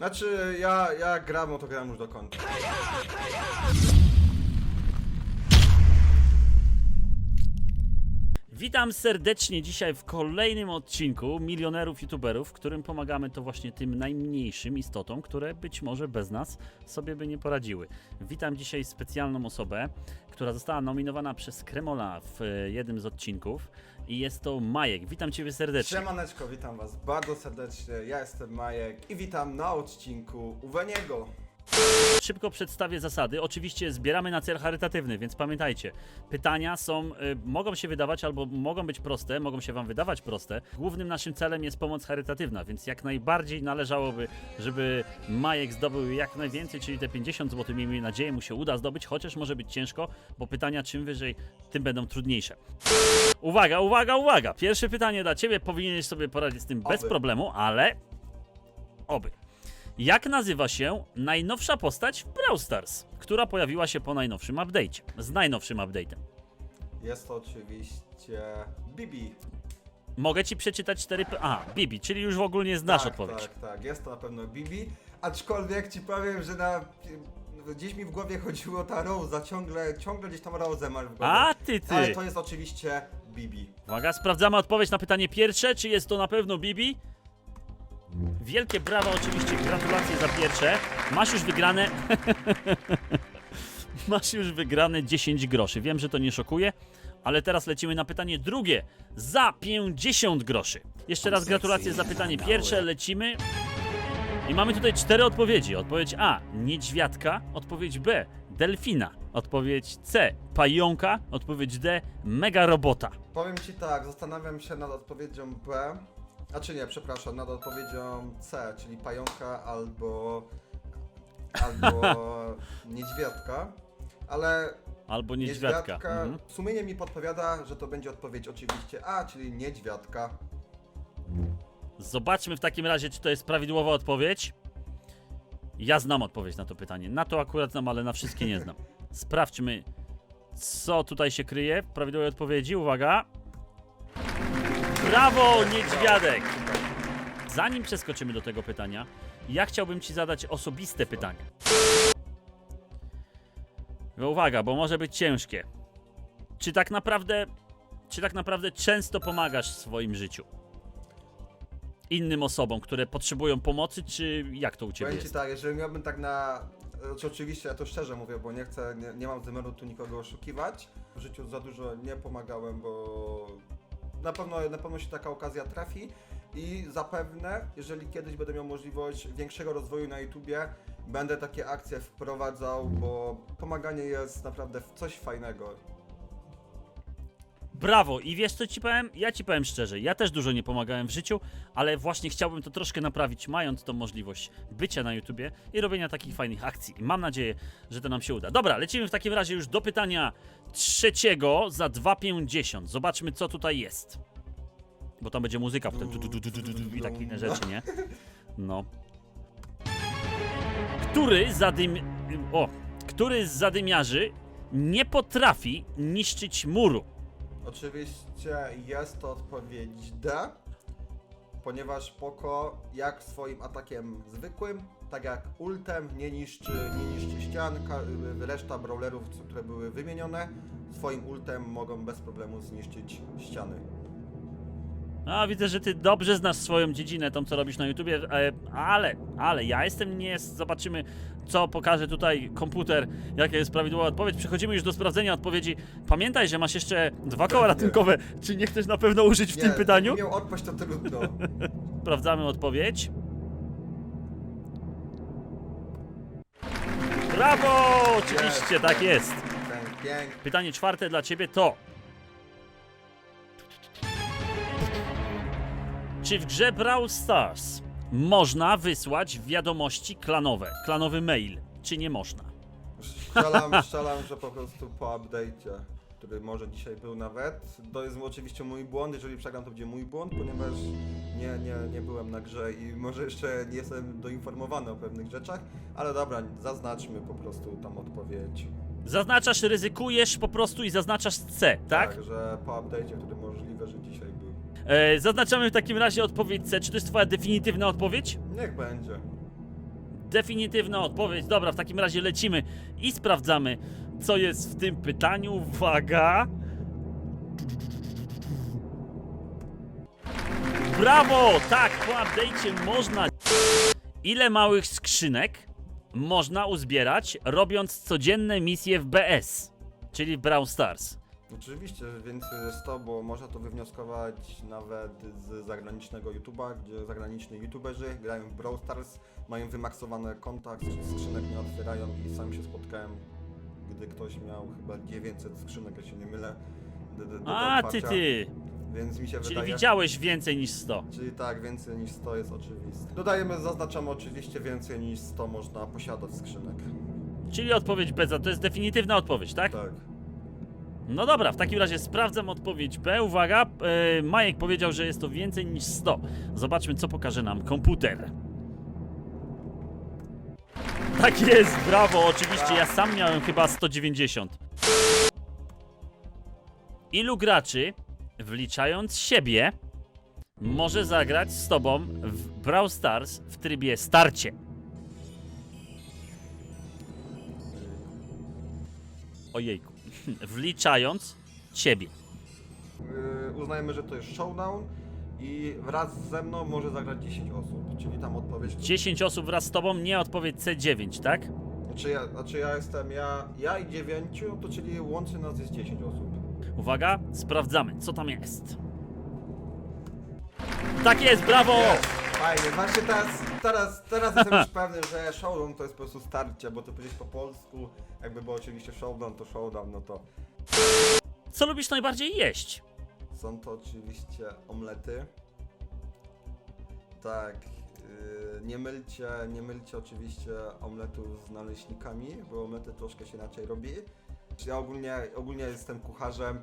Znaczy, ja, ja gram, no to gram już do końca. Witam serdecznie dzisiaj w kolejnym odcinku Milionerów YouTuberów, w którym pomagamy to właśnie tym najmniejszym istotom, które być może bez nas sobie by nie poradziły. Witam dzisiaj specjalną osobę, która została nominowana przez Kremola w e, jednym z odcinków i jest to Majek. Witam Ciebie serdecznie. Siemaneczko, witam was bardzo serdecznie, ja jestem Majek i witam na odcinku Uweniego. Szybko przedstawię zasady. Oczywiście zbieramy na cel charytatywny, więc pamiętajcie, pytania są, y, mogą się wydawać albo mogą być proste, mogą się wam wydawać proste. Głównym naszym celem jest pomoc charytatywna, więc jak najbardziej należałoby, żeby Majek zdobył jak najwięcej, czyli te 50 zł. Miejmy nadzieję, mu się uda zdobyć, chociaż może być ciężko, bo pytania czym wyżej, tym będą trudniejsze. Uwaga, uwaga, uwaga! Pierwsze pytanie dla ciebie, powinieneś sobie poradzić z tym bez Oby. problemu, ale oby. Jak nazywa się najnowsza postać w Brawl Stars, która pojawiła się po najnowszym update'cie? Z najnowszym update'em. Jest to oczywiście Bibi. Mogę ci przeczytać cztery. P- A, Bibi, czyli już w ogóle znasz tak, odpowiedź. Tak, tak, jest to na pewno Bibi, aczkolwiek ci powiem, że na... Gdzieś mi w głowie chodziło ta Rosa, ciągle, ciągle gdzieś tam masz w głowie. A ty, Ale ty! to jest oczywiście Bibi. Uwaga, sprawdzamy odpowiedź na pytanie pierwsze. Czy jest to na pewno Bibi? Wielkie brawa, oczywiście, gratulacje za pierwsze. Masz już wygrane. Masz już wygrane 10 groszy. Wiem, że to nie szokuje, ale teraz lecimy na pytanie drugie. Za 50 groszy. Jeszcze raz gratulacje za pytanie pierwsze. Lecimy. I mamy tutaj cztery odpowiedzi. Odpowiedź A. Niedźwiadka. Odpowiedź B. Delfina. Odpowiedź C. Pająka. Odpowiedź D. Mega robota. Powiem ci tak, zastanawiam się nad odpowiedzią B, a czy nie, przepraszam, nad odpowiedzią C, czyli pająka albo albo niedźwiadka, ale Albo niedźwiadka. Mhm. sumienie mi podpowiada, że to będzie odpowiedź oczywiście A, czyli niedźwiadka. Zobaczmy w takim razie, czy to jest prawidłowa odpowiedź. Ja znam odpowiedź na to pytanie. Na to akurat znam, ale na wszystkie nie znam. Sprawdźmy, co tutaj się kryje w prawidłowej odpowiedzi. Uwaga. Brawo, niedźwiadek! Zanim przeskoczymy do tego pytania, ja chciałbym Ci zadać osobiste pytanie. No Uwaga, bo może być ciężkie. Czy tak naprawdę, czy tak naprawdę często pomagasz w swoim życiu? innym osobom, które potrzebują pomocy, czy jak to u Ciebie Powiem ci jest? tak, jeżeli miałbym tak na... Znaczy oczywiście ja to szczerze mówię, bo nie chcę, nie, nie mam zamiaru tu nikogo oszukiwać. W życiu za dużo nie pomagałem, bo na pewno, na pewno się taka okazja trafi i zapewne, jeżeli kiedyś będę miał możliwość większego rozwoju na YouTubie, będę takie akcje wprowadzał, bo pomaganie jest naprawdę coś fajnego. Brawo! I wiesz co Ci powiem? Ja Ci powiem szczerze, ja też dużo nie pomagałem w życiu, ale właśnie chciałbym to troszkę naprawić, mając tą możliwość bycia na YouTubie i robienia takich fajnych akcji. I mam nadzieję, że to nam się uda. Dobra, lecimy w takim razie już do pytania trzeciego za 2,50. Zobaczmy, co tutaj jest. Bo tam będzie muzyka potem i takie inne rzeczy, nie? No. Który zadym... O! Który z zadymiarzy nie potrafi niszczyć muru? Oczywiście jest to odpowiedź D, ponieważ Poko jak swoim atakiem zwykłym, tak jak ultem nie niszczy, nie niszczy ścian, reszta brawlerów, które były wymienione, swoim ultem mogą bez problemu zniszczyć ściany. A widzę, że ty dobrze znasz swoją dziedzinę, tą co robisz na YouTubie, e, ale, ale ja jestem nie. Zobaczymy, co pokaże tutaj komputer, jaka jest prawidłowa odpowiedź. Przechodzimy już do sprawdzenia odpowiedzi. Pamiętaj, że masz jeszcze dwa koła ratunkowe. Czy nie chcesz na pewno użyć w tym pytaniu? Nie miał odpaść to trudno. Sprawdzamy odpowiedź. Brawo! Oczywiście, tak jest. Pięknie. Pytanie czwarte dla ciebie to. Czy w grze Brawl Stars można wysłać wiadomości klanowe, klanowy mail, czy nie można? Strzelam, strzelam, że po prostu po update'cie, który może dzisiaj był nawet, to jest oczywiście mój błąd, jeżeli przegram to będzie mój błąd, ponieważ nie, nie, nie byłem na grze i może jeszcze nie jestem doinformowany o pewnych rzeczach, ale dobra, zaznaczmy po prostu tam odpowiedź. Zaznaczasz, ryzykujesz po prostu i zaznaczasz C, tak? że po update'cie, który możliwe, że dzisiaj. E, zaznaczamy w takim razie odpowiedź C. Czy to jest twoja definitywna odpowiedź? Niech będzie. definitywna odpowiedź. Dobra, w takim razie lecimy i sprawdzamy, co jest w tym pytaniu. Uwaga! Brawo! Tak, po update'cie można... Ile małych skrzynek można uzbierać, robiąc codzienne misje w BS, czyli w Brawl Stars? Oczywiście więcej jest 100, bo można to wywnioskować nawet z zagranicznego YouTube'a, gdzie zagraniczni YouTuberzy grają w Brawl Stars, mają wymaksowane konta, skrzy- skrzynek nie otwierają i sam się spotkałem, gdy ktoś miał chyba 900 skrzynek, jak się nie mylę. do- do- do A, ty, otwarcia. ty! Więc mi się Czyli wydaje... widziałeś więcej niż 100. Czyli tak, więcej niż 100 jest oczywiste. Dodajemy, zaznaczamy oczywiście więcej niż 100 można posiadać skrzynek. Czyli odpowiedź B, to jest definitywna odpowiedź, tak? Tak. No dobra, w takim razie sprawdzam odpowiedź B. Uwaga, e, Majek powiedział, że jest to więcej niż 100. Zobaczmy, co pokaże nam komputer. Tak jest, brawo, oczywiście, ja sam miałem chyba 190. Ilu graczy, wliczając siebie, może zagrać z tobą w Brawl Stars w trybie starcie? Ojejku. Wliczając ciebie. Yy, uznajmy, że to jest showdown i wraz ze mną może zagrać 10 osób, czyli tam odpowiedź... 10 osób wraz z tobą, nie odpowiedź C9, tak? Znaczy ja, znaczy ja jestem ja, ja i 9, to czyli łącznie nas jest 10 osób. Uwaga, sprawdzamy, co tam jest. Tak jest, brawo! Fajnie, właśnie teraz, teraz, teraz jestem już pewny, że showdown to jest po prostu starcie, bo to powiedzieć po polsku, jakby było oczywiście showdown, to showdown, no to Co lubisz najbardziej jeść? są to oczywiście omlety. Tak, yy, nie mylcie, nie mylcie oczywiście omletów z naleśnikami, bo omlety troszkę się inaczej robi. Ja ogólnie, ogólnie jestem kucharzem.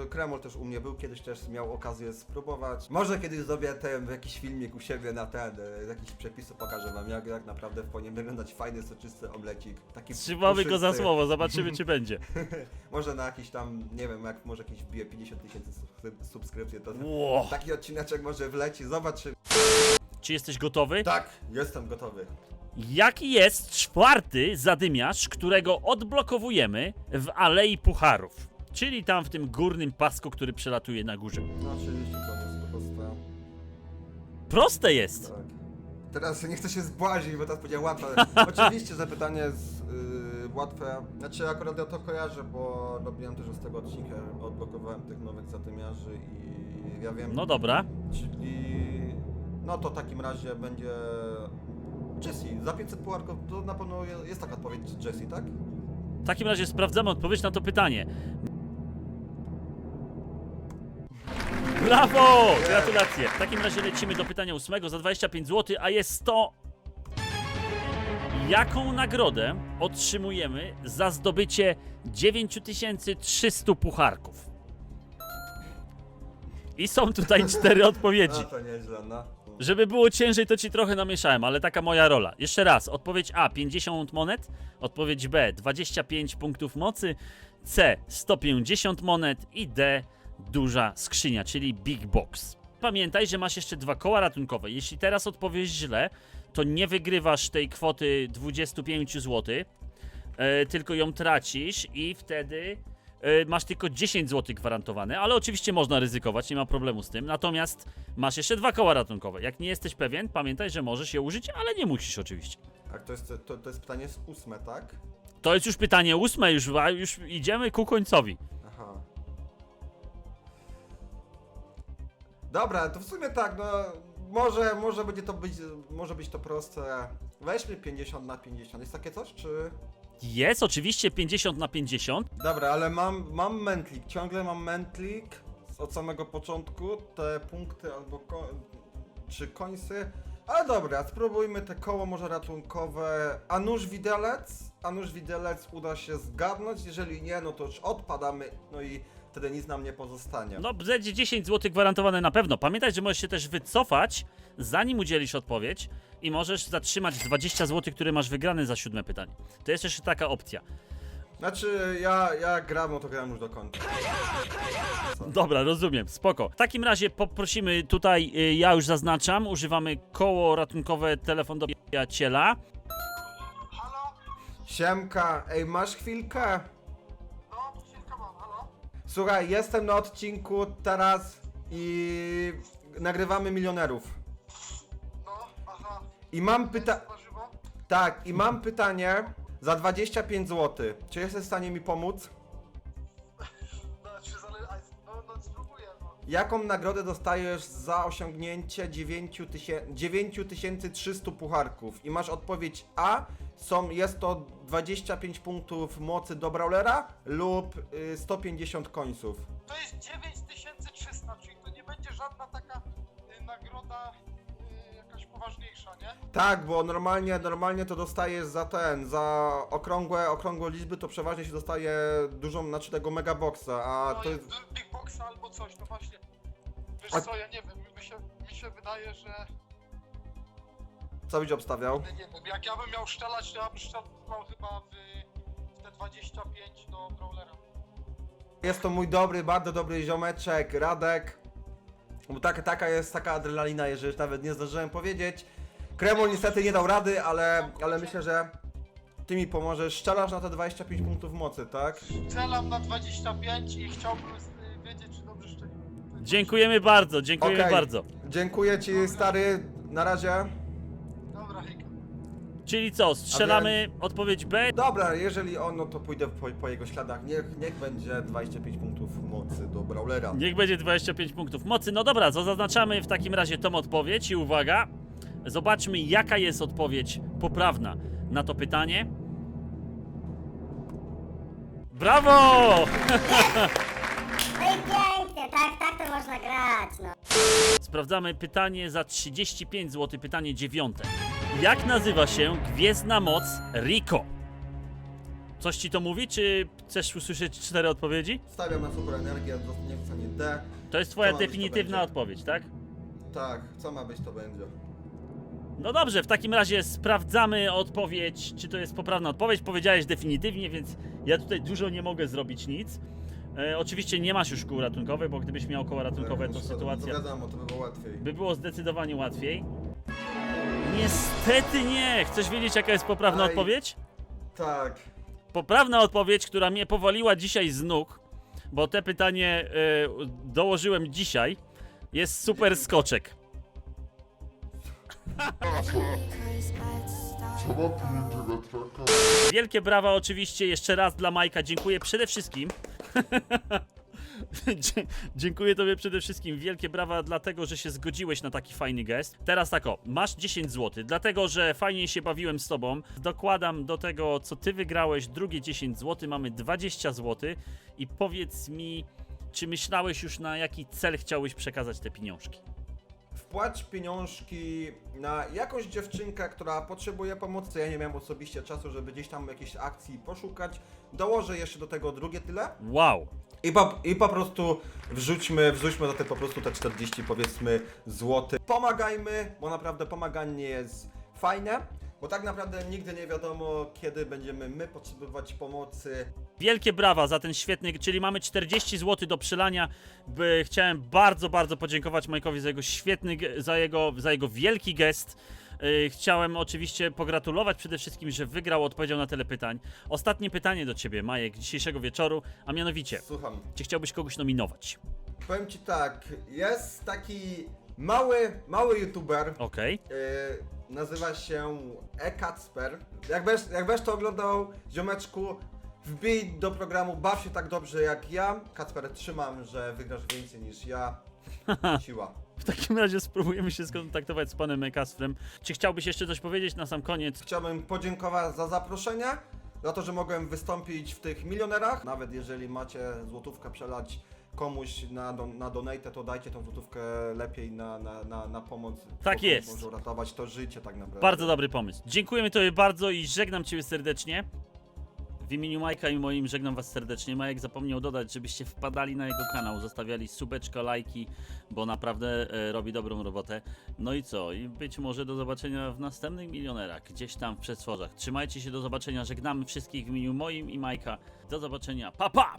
Yy, Kremol też u mnie był, kiedyś też miał okazję spróbować. Może kiedyś zrobię ten jakiś filmik u siebie na ten, yy, jakiś przepisy pokażę wam, jak, jak naprawdę powinien wyglądać fajny, soczysty omlecik. Taki Trzymamy go za puszysty. słowo, zobaczymy czy będzie. Może na jakiś tam, nie wiem, jak może jakiś wbije 50 tysięcy subskryp- subskrypcji, to Ło. taki odcineczek może wleci, zobaczy. Czy jesteś gotowy? Tak, jestem gotowy. Jaki jest czwarty zadymiarz, którego odblokowujemy w Alei Pucharów? Czyli tam w tym górnym pasku, który przelatuje na górze. No oczywiście to jest proste. Proste jest! Tak. Teraz nie chcę się zbłazić, bo teraz powiedział łatwe. Oczywiście zapytanie jest yy, łatwe. Znaczy akurat ja to kojarzę, bo robiłem też z tego odcinka, odblokowałem tych nowych zatymiarzy i ja wiem. No dobra. Czyli... No to w takim razie będzie... Jessie, za 500 puarków to na pewno jest taka odpowiedź Jessie, tak? W takim razie sprawdzamy odpowiedź na to pytanie. Brawo! Gratulacje. W takim razie lecimy do pytania ósmego za 25 zł, a jest to... Jaką nagrodę otrzymujemy za zdobycie 9300 pucharków? I są tutaj cztery odpowiedzi. No to nieźle, no. Żeby było ciężej, to ci trochę namieszałem, ale taka moja rola. Jeszcze raz, odpowiedź A 50 monet, odpowiedź B 25 punktów mocy, C 150 monet i D duża skrzynia, czyli Big Box. Pamiętaj, że masz jeszcze dwa koła ratunkowe. Jeśli teraz odpowiesz źle, to nie wygrywasz tej kwoty 25 zł, e, tylko ją tracisz i wtedy masz tylko 10 zł gwarantowane, ale oczywiście można ryzykować, nie ma problemu z tym. Natomiast masz jeszcze dwa koła ratunkowe. Jak nie jesteś pewien, pamiętaj, że możesz je użyć, ale nie musisz oczywiście. A to jest, to, to jest pytanie z ósme, tak? To jest już pytanie ósme, już, już idziemy ku końcowi. Aha. Dobra, to w sumie tak, no może, może będzie to być, może być to proste. Weźmy 50 na 50. Jest takie coś, czy... Jest oczywiście 50 na 50. Dobra, ale mam, mam mętlik, ciągle mam mętlik od samego początku, te punkty albo ko czy końsy. Ale dobra, spróbujmy te koło może ratunkowe. A nóż widelec? A nóż widelec uda się zgadnąć, jeżeli nie, no to już odpadamy, no i wtedy nic nam nie pozostanie. No, będzie 10 zł gwarantowane na pewno. Pamiętaj, że możesz się też wycofać, zanim udzielisz odpowiedź i możesz zatrzymać 20 zł, które masz wygrane za siódme pytanie. To jest jeszcze taka opcja. Znaczy, ja, ja gram, no to gram już do końca. Dobra, rozumiem, spoko. W takim razie poprosimy tutaj, y, ja już zaznaczam, używamy koło ratunkowe telefon do przyjaciela. Siemka, ej, masz chwilkę? Słuchaj, jestem na odcinku teraz i nagrywamy milionerów. No, aha. I mam pyta... Na żywo? Tak, i mam pytanie za 25 zł. Czy jesteś w stanie mi pomóc? No, czy zale... a, No, no, spróbuję, no. Jaką nagrodę dostajesz za osiągnięcie 9000 9300 pucharków? I masz odpowiedź A. Są, jest to 25 punktów mocy do brawlera lub y, 150 końców. To jest 9300, czyli to nie będzie żadna taka y, nagroda y, jakaś poważniejsza, nie? Tak, bo normalnie, normalnie to dostajesz za ten, za okrągłe, okrągłe liczby to przeważnie się dostaje dużą, znaczy tego megaboxa, a no to jest. Big Boxa albo coś, no właśnie. Wiesz A- co, ja nie wiem, mi się, mi się wydaje, że... Co byś obstawiał? Nie, wiem, jak ja bym miał szczelać, to ja bym szczelał chyba w, w te 25 do Brawlera. Jest to mój dobry, bardzo dobry ziomeczek, Radek. Bo tak, taka jest taka adrenalina, jeżeli już nawet nie zdążyłem powiedzieć. Kremol niestety nie dał rady, ale, ale myślę, że ty mi pomożesz. Szczelasz na te 25 punktów mocy, tak? Strzelam na 25 i chciałbym y, wiedzieć, czy dobrze szczeliłem. Dziękujemy bardzo, dziękujemy Okej. bardzo. Dziękuję ci stary, na razie. Czyli co, strzelamy odpowiedź B? Dobra, jeżeli on, no to pójdę po, po jego śladach. Niech, niech będzie 25 punktów mocy do Brawlera. Niech będzie 25 punktów mocy. No dobra, to zaznaczamy w takim razie tą odpowiedź i uwaga, zobaczmy jaka jest odpowiedź poprawna na to pytanie. Brawo! No i pięknie, tak, tak to można grać, no. Sprawdzamy pytanie za 35 zł, pytanie dziewiąte. Jak nazywa się gwiezdna moc Rico? Coś ci to mówi, czy chcesz usłyszeć cztery odpowiedzi? Stawiam na super energię, nie dostanie D. To jest twoja Co ma być, to definitywna będzie. odpowiedź, tak? Tak, co ma być, to będzie. No dobrze, w takim razie sprawdzamy odpowiedź, czy to jest poprawna odpowiedź. Powiedziałeś definitywnie, więc ja tutaj dużo nie mogę zrobić nic. E, oczywiście nie masz już kół ratunkowych, bo gdybyś miał koło ratunkowe, to Tak, muszę- sytuacja To wiadomo, to by było łatwiej. by było zdecydowanie łatwiej. Niestety nie! Chcesz wiedzieć, jaka jest poprawna Aj. odpowiedź? Tak. Poprawna odpowiedź, która mnie powaliła dzisiaj z nóg, bo te pytanie e, dołożyłem dzisiaj, jest super skoczek. Wielkie brawa oczywiście jeszcze raz dla Majka. Dziękuję przede wszystkim. Dziękuję tobie przede wszystkim. Wielkie brawa dlatego, że się zgodziłeś na taki fajny gest. Teraz tak o, masz 10 zł, dlatego, że fajnie się bawiłem z tobą. Dokładam do tego, co ty wygrałeś, drugie 10 zł, mamy 20 zł i powiedz mi, czy myślałeś już na jaki cel chciałbyś przekazać te pieniążki? Wpłać pieniążki na jakąś dziewczynkę, która potrzebuje pomocy. Ja nie miałem osobiście czasu, żeby gdzieś tam jakiejś akcji poszukać. Dołożę jeszcze do tego drugie tyle. Wow! I po, I po prostu wrzućmy, wrzućmy do tych po prostu te 40 powiedzmy złoty. Pomagajmy, bo naprawdę pomaganie jest fajne. Bo tak naprawdę nigdy nie wiadomo, kiedy będziemy my potrzebować pomocy. Wielkie brawa za ten świetny, czyli mamy 40 zł do przelania. By, chciałem bardzo, bardzo podziękować Majkowi za jego świetny, za jego, za jego wielki gest. Yy, Chciałem oczywiście pogratulować przede wszystkim, że wygrał, odpowiedział na tyle pytań. Ostatnie pytanie do ciebie, Majek, dzisiejszego wieczoru, a mianowicie, Słucham. czy chciałbyś kogoś nominować? Powiem ci tak, jest taki mały, mały youtuber. Okej. Yy, nazywa się E-Kacper. Jak będziesz, jak będziesz to oglądał, ziomeczku, wbij do programu Baw się tak dobrze jak ja. Kacper, trzymam, że wygrasz więcej niż ja. Siła. W takim razie spróbujemy się skontaktować z panem Kasprem. Czy chciałbyś jeszcze coś powiedzieć na sam koniec? Chciałbym podziękować za zaproszenie, za to, że mogłem wystąpić w tych milionerach. Nawet jeżeli macie złotówkę przelać komuś na, don, na donate, to dajcie tą złotówkę lepiej na, na, na, na pomoc. Tak jest. Może uratować to życie tak naprawdę. Bardzo dobry pomysł. Dziękujemy Tobie bardzo i żegnam Ciebie serdecznie. W imieniu Majka i moim żegnam Was serdecznie. Majek zapomniał dodać, żebyście wpadali na jego kanał, zostawiali subeczko, lajki, bo naprawdę e, robi dobrą robotę. No i co? I być może do zobaczenia w następnych milionerach, gdzieś tam w przestworzach. Trzymajcie się, do zobaczenia. Żegnamy wszystkich w imieniu moim i Majka. Do zobaczenia. Pa, pa!